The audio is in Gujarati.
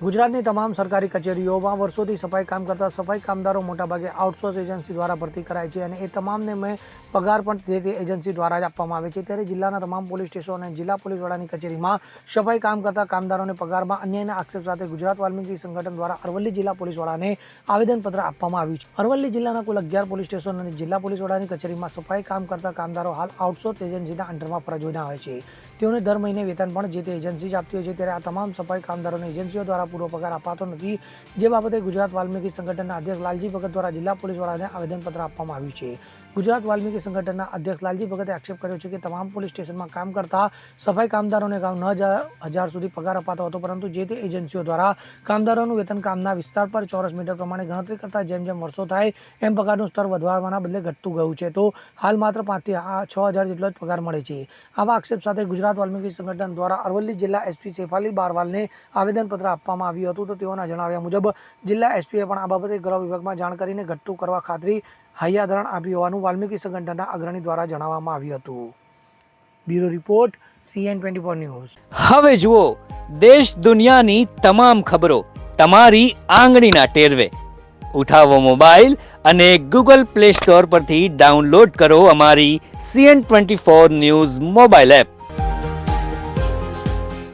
ગુજરાતની તમામ સરકારી કચેરીઓમાં વર્ષોથી સફાઈ કામ કરતા સફાઈ કામદારો મોટાભાગે આઉટસોર્સ એજન્સી દ્વારા ભરતી કરાય છે અને એ તમામને મેં પગાર પણ તે એજન્સી દ્વારા જ આપવામાં આવે છે. ત્યારે જિલ્લાના તમામ પોલીસ સ્ટેશન અને જિલ્લા પોલીસ વડાની કચેરીમાં સફાઈ કામ કરતા કામદારોને પગારમાં અન્યાયના આક્ષેપ સાથે ગુજરાત વાલ્મીકી સંગઠન દ્વારા અરવલ્લી જિલ્લા પોલીસ વડાને આવેદનપત્ર આપવામાં આવ્યું છે. અરવલ્લી જિલ્લાના કુલ અગિયાર પોલીસ સ્ટેશન અને જિલ્લા પોલીસ વડાની કચેરીમાં સફાઈ કામ કરતા કામદારો હાલ આઉટસોર્સ એજન્સીના અંડરમાં ફરજ બજાવે છે. તેઓને દર મહિને વેતન પણ જે તે એજન્સી જ આપતી હોય છે. ત્યારે આ તમામ સફાઈ કામદારોને એજન્સીઓ દ્વારા પૂરો પગાર અપાતો નથી. જે બાબતે ગુજરાત વાલ્મીકી સંગઠનના અધ્યક્ષ લાલજી ભગત દ્વારા જિલ્લા પોલીસ વડાને આવેદનપત્ર આપવામાં આવ્યું છે. ગુજરાત વાલ્મીકી સંગઠનના અધ્યક્ષ લાલજી ભગતે આક્ષેપ કર્યો છે કે તમામ પોલીસ સ્ટેશનમાં કામ કરતા સફાઈ કામદારોને ગાઉ ન હજાર સુધી પગાર અપાતો હતો, પરંતુ જે તે એજન્સીઓ દ્વારા કામદારોનું વેતન કામના વિસ્તાર પર ચોરસ મીટર પ્રમાણે ગણતરી કરતા જેમ જેમ વર્ષો થાય એમ પગારનું સ્તર વધવાના બદલે ઘટતું ગયું છે. તો હાલ માત્ર પાંચથી છ હજાર જેટલો જ પગાર મળે છે. આવા આક્ષેપ સાથે ગુજરાત વાલ્મીકી સંગઠન દ્વારા અરવલ્લી જિલ્લા એસપી સેફાલી બારવાલને આવેદનપત્ર આપવામાં આવ્યું હતું તો તેઓના જણાવ્યા મુજબ જિલ્લા એસપીએ પણ આ બાબતે ગૃહ વિભાગમાં જાણ કરીને ઘટતું કરવા ખાતરી હૈયાધરણ આપી હોવાનું વાલ્મીકી સંગઠનના અગ્રણી દ્વારા જણાવવામાં આવ્યું હતું. Bureau report, CN twenty four news. હવે જુઓ, દેશ દુનિયાની તમામ ખબરો તમારી આંગળીના ટેરવે. ઉઠાવો મોબાઈલ અને ગૂગલ પ્લે સ્ટોર પરથી ડાઉનલોડ કરો અમારી CN twenty four news mobile app.